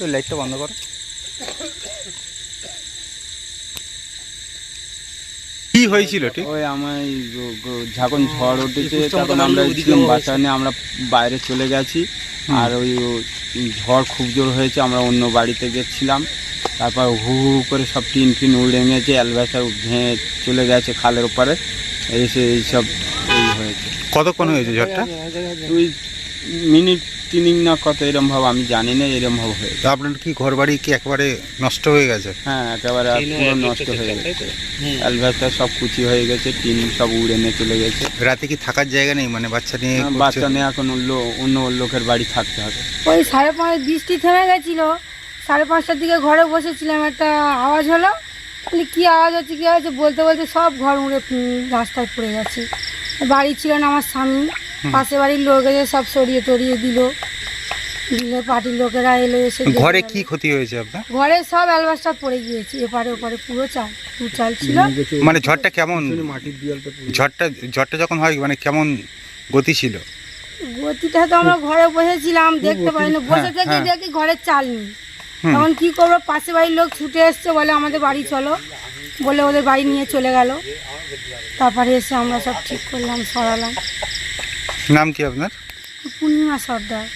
ওই লাইটটা বন্ধ করো। কি হয়েছিল ঠিক? ওই আমার যখন ঝড় উঠেছে তখন আমরা ছিলাম বাচ্চা নিয়ে আমরা বাইরে চলে গেছি। আর ওই ঝড় খুব জোর হয়েছে আমরা অন্য বাড়িতে গেছিলাম। তারপর হু হু করে সব টিন ফিন উড়ে গেছে অ্যালবাসটা ভেঙে চলে গেছে খালের উপরে। এসে এইসব হয়েছে। কতক্ষণ হয়েছে ঝড়টা? তুই মিনিট তিনিক না কত এরম ভাব আমি জানি না এরম ভাব হয়েছে তো আপনার কি ঘর বাড়ি কি একেবারে নষ্ট হয়ে গেছে? হ্যাঁ একেবারে পুরো নষ্ট হয়ে গেছে। অ্যালবাসটা সব কুচি হয়ে গেছে টিন সব উড়ে নিয়ে চলে গেছে। রাতে কি থাকার জায়গা নেই? মানে বাচ্চা নিয়ে হ্যাঁ, বাচ্চা নিয়ে এখন অন্য অন্য লোকের বাড়ি থাকতে হবে। ওই সাড়ে পাঁচ বৃষ্টি থেমে গেছিল। সাড়ে পাঁচটার দিকে ঘরে বসেছিলাম একটা আওয়াজ হলো। বলি কী আওয়াজ হচ্ছে কী হচ্ছে? বলতে বলতে সব ঘর উড়ে রাস্তায় পড়ে গেছে। বাড়ি ছিল না আমার স্বামী। পাশে বাড়ির লোক এসে সব সরিয়ে টরিয়ে দিল। দিলে পার্টির লোকেরা এলো এসে ঘরে কি ক্ষতি হয়েছে আপনার? ঘরে সব অ্যালবাসটা পড়ে গিয়েছে এপারে ওপারে পুরো চাল দু চাল ছিল। মানে ঝড়টা কেমন? ঝড়টা ঝড়টা যখন হয় মানে কেমন গতি ছিল? গতিটা তো আমরা ঘরে বসেছিলাম দেখতে পাইনি। বসে হ্যাঁ, থেকে হ্যাঁ। দেখি ঘরের চাল নেই। তখন কি করব? পাশে বাড়ির লোক ছুটে এসছে বলে আমাদের বাড়ি চলো। বলে ওদের বাড়ি নিয়ে চলে গেল। তারপরে এসে আমরা সব ঠিক করলাম সরালাম। নাম কি আপনার? পূর্ণিমা সর্দার।